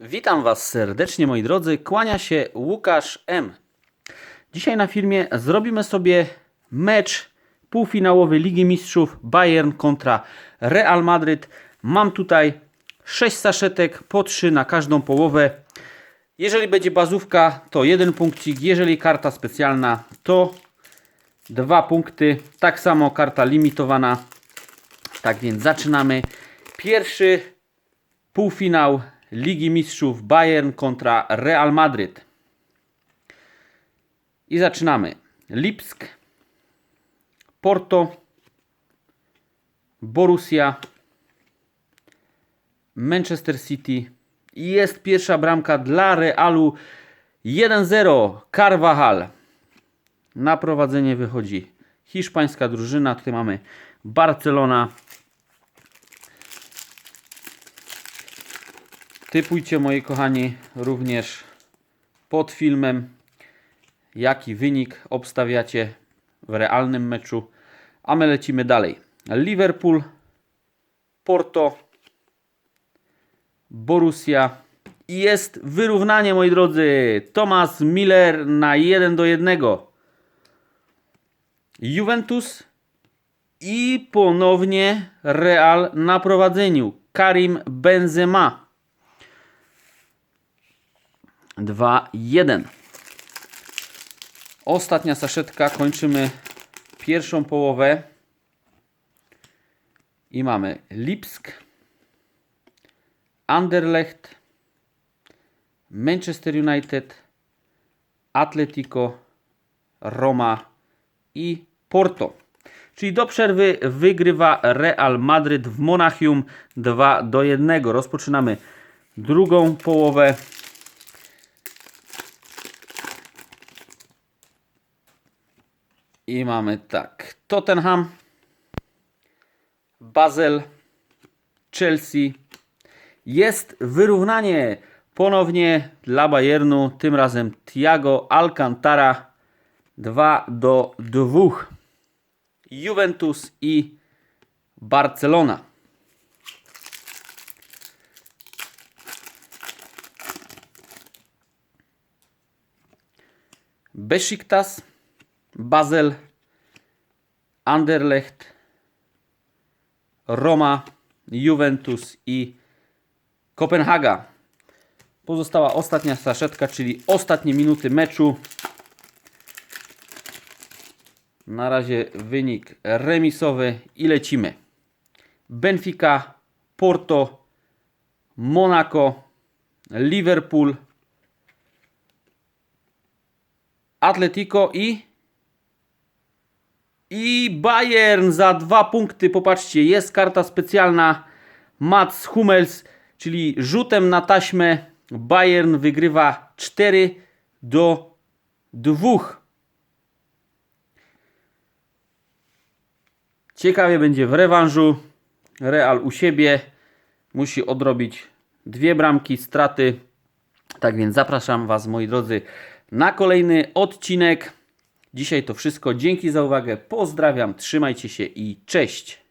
Witam Was serdecznie, moi drodzy. Kłania się Łukasz M. Dzisiaj na filmie zrobimy sobie mecz półfinałowy Ligi Mistrzów Bayern kontra Real Madryt. Mam tutaj 6 saszetek, po 3 na każdą połowę. Jeżeli będzie bazówka, to jeden punkcik. Jeżeli karta specjalna, to dwa punkty. Tak samo karta limitowana. Tak więc zaczynamy. Pierwszy półfinał Ligi Mistrzów Bayern kontra Real Madryt. I zaczynamy. Lipsk, Porto, Borussia, Manchester City. Jest pierwsza bramka dla Realu 1-0 Carvajal. Na prowadzenie wychodzi hiszpańska drużyna. Tutaj mamy Barcelona. Typujcie, moi kochani, również pod filmem, jaki wynik obstawiacie w realnym meczu. A my lecimy dalej. Liverpool, Porto, Borussia. Jest wyrównanie, moi drodzy. Thomas Miller na 1 do 1. Juventus i ponownie Real na prowadzeniu. Karim Benzema. 2-1. Ostatnia saszetka. Kończymy pierwszą połowę. I mamy Lipsk, Anderlecht, Manchester United, Atletico, Roma i Porto. Czyli do przerwy wygrywa Real Madryt w Monachium 2 do 1. Rozpoczynamy drugą połowę. I mamy tak. Tottenham, Basel, Chelsea. Jest wyrównanie ponownie dla Bayernu. Tym razem Thiago Alcantara 2 do 2. Juventus i Barcelona. Besiktas, Basel, Anderlecht, Roma, Juventus i Kopenhaga. Pozostała ostatnia saszetka, czyli ostatnie minuty meczu. Na razie wynik remisowy i lecimy. Benfica, Porto, Monaco, Liverpool, Atletico i i Bayern za dwa punkty. Popatrzcie, jest karta specjalna Mats Hummels, czyli rzutem na taśmę Bayern wygrywa 4 do 2. Ciekawie będzie w rewanżu. Real u siebie musi odrobić dwie bramki straty. Tak więc zapraszam Was, moi drodzy, na kolejny odcinek. Dzisiaj to wszystko. Dzięki za uwagę. Pozdrawiam, trzymajcie się i cześć.